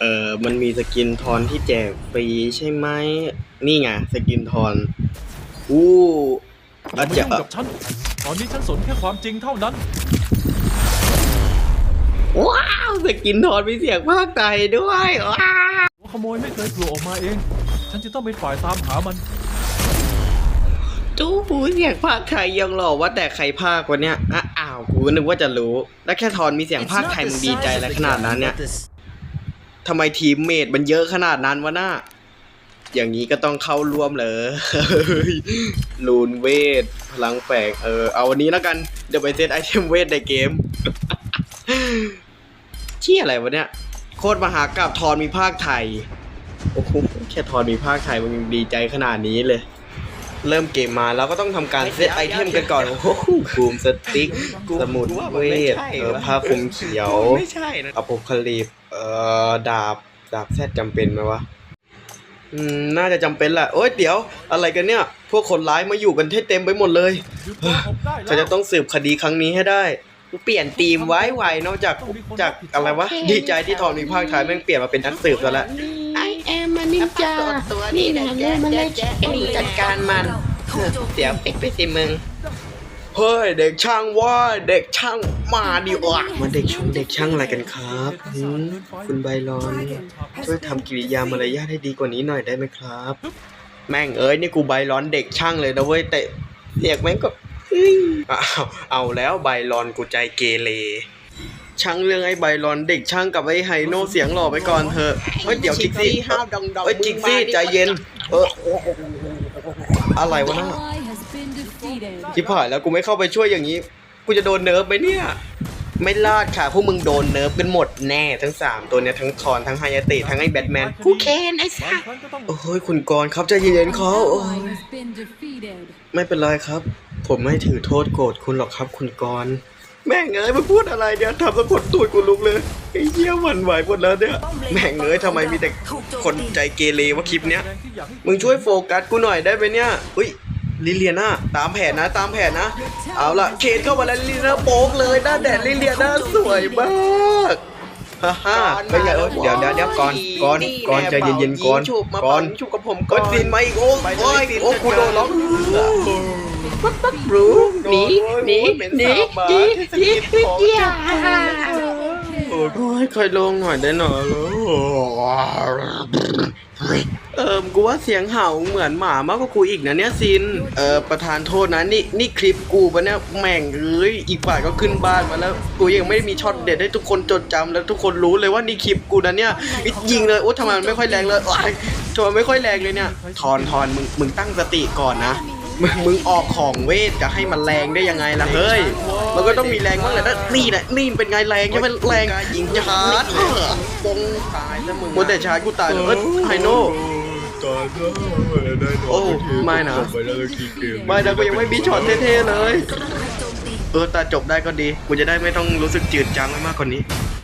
เออมันมีสกินทอนที่แจกฟรีใช่ไหม นี่ไงสกินทอน อู้อย่าอาจมาจะยุ่งกับฉัน ตอนนี้ฉันสนแค่ความจริงเท่านั้น ว้าวสกินทอนมีเสียงภาคไทยด้วยว้าวหัวขโมยไม่เคยโผล่ออกมาเอง ฉันจะต้องเป็นฝ่ายตามหามัน จู้หูเสียงภาคไทยยังหล่อว่าแต่ใครภาควะเนี่ยอะอ้าวกูนึกว่าจะรู้ แล้วแค่ทอนมีเสียงภาคไทยมึงดีใจอะไรขนาดนั้นเนี่ย ทำไมทีมเมดมันเยอะขนาดนั้นวะน่าอย่างนี้ก็ต้องเข้าร่วมเลยลูนเวท พลังแฝงเออ เอาวันนี้แล้วกัน เดี๋ยวไปเซตไอเทมเวทในเกมเชี่อะไรวะเนี่ย โคตรมหากราบทอนมีภาคไทย โอ้โหแค่ทอนมีภาคไทยมันยังดีใจขนาดนี้เลย เริ่มเกมมาเราก็ต้องทำการเซตไอเทมกันก่อน โอ้โหบูมสติ๊ก สมุดเวทเออผ้าคลุมเขียวไม่ใช่นะอโพคาลิปเอ่อดาบ ดาบแซดจำเป็นไหมวะอืมน่าจะจำเป็นแหละโอ๊ยเดี๋ยว อะไรกันเนี่ย พวกคนร้ายมาอยู่กันเต็มไปหมดเลยคือตัวผมได้แล้วฉันจะต้องสืบคดีครั้งนี้ให้ได้กูเปลี่ยนทีมไว้ไวนอกจากจากอะไรวะ ดีใจที่ทอนมีภาคไทยแม่งเปลี่ยนมาเป็นนักสืบซะแล้ ว I am a ninja นี่นะเลยมันเลยไอ้นี่จัดการมันเดี๋ยวปิดไปสิมึงเฮ้ยเด็กช่างว่าเด็กช่างมาดิวะมาเด็กช่างเด็กช่างอะไรกันครับหืมคุณใบรอนช่วยทำกิริยามารยาทให้ดีกว่านี้หน่อยได้ไหมครับ แม่งเอ้ยนี่กูใบร้อนเด็กช่างเลยนะเว้ยแต่เรียกแม่งก็เฮ้ยเอาเอาแล้วใบรอนกูใจเกเร ช่างเรื่องไอ้ใบรอนเด็กช่างกับไอ้ไฮโน่เสียงหล่อไปก่อนเถอะเฮ้ยเดี๋ยวจิกซี่ห้าวดองดองเฮ้ยจิกซี่ใจเย็น เอออะไรวะน่ะ ally has been defeated. ชิบหายแล้วกูไม่เข้าไปช่วยอย่างนี้กูจะโดนเนิร์ฟไหมเนี่ยไม่รอดค่ะ พวกมึงโดนเนิร์ฟกันหมดแน่ทั้งสามตัวเนี้ยทั้งทอนทั้งไฮยาตะทั้งไอ้แบทแมนกูเคนไอ้สับางสครั้งก็ต้องโอ้ยคุณกรครับใจเย็นๆเขาไม่เป็นไรครับ ผมไม่ถือโทษโกรธคุณหรอกครับคุณกร แม่งเอ้ยมันพูดอะไรเนี่ยทำสะกดตูดกูลุกเลยไอ้เหี้ยหวันไหวหมดแล้วเนี่ยแม่งเอ้ยทำไมมีแต่คนใจเกเรวะคลิปเนี้ยแสดงที่อยากให้มึงช่วยโฟกัสกูหน่อยได้ไหมเนี่ยอุ้ยลิเลียนาตามแผนนะตามแผนนะ เอาละเคนเข้ามาแล้วลิเลียนาโป๊กเลยหน้าแดดลิเลียนาสวยมากฮ่าฮ่าเป็นไงเอ้ยเดี๋ยวเดี๋ยวเดี๋ยวก่อนก่อนก่อนใจเย็นๆก่อนฉุบมาก่อนฉุบกับผมก็ก่อนซินมาอีกโอ้ยโอ้ยโอ้ยกูโดนล็อก รู้หนีหนีหนีหนีหนีอย่าโอ้ยค่อยลงหน่อยได้หน่อยเออกูว่าเสียงเห่าเหมือนหมามากกว่ากูอีกนะเนี่ยซิน เออประธานโทษนะนี่นี่คลิปกูปะเนี่ยแม่งเอ้ยอีกฝ่ายก็ขึ้นบ้านมาแล้วกูยังไม่ได้มีช็อตเด็ดให้ทุกคนจดจำแล้วทุกคนรู้เลยว่านี่คลิปกูนะเนี่ยยิงเลยโอ้ทำไมมันไม่ค่อยแรงเลยโอ๊ยทำไมไม่ค่อยแรงเลยเนี่ยทอนทอนมึงมึงตั้งสติก่อนนะ มึงมึงออกของเวทจะให้มันแรงได้ยังไงล่ะเฮ้ย มันก็ต้องมีแรงบ้างแหละนะนี่แหละนี่เป็นไงแรงใช่ไหมแรงยิงชาร์จปงตายซะมึงมัวแต่ชาร์จกูตายเลยเอ้ยไฮโน่ตายแล้วได้นอนโอ้ไม่นะจบไปแล้วทีเกมไม่นะกูยังไม่มีช็อตเท่ๆเลย เออแต่จบได้ก็ดี กูจะได้ไม่ต้องรู้สึกจืดจางไปมากกว่านี้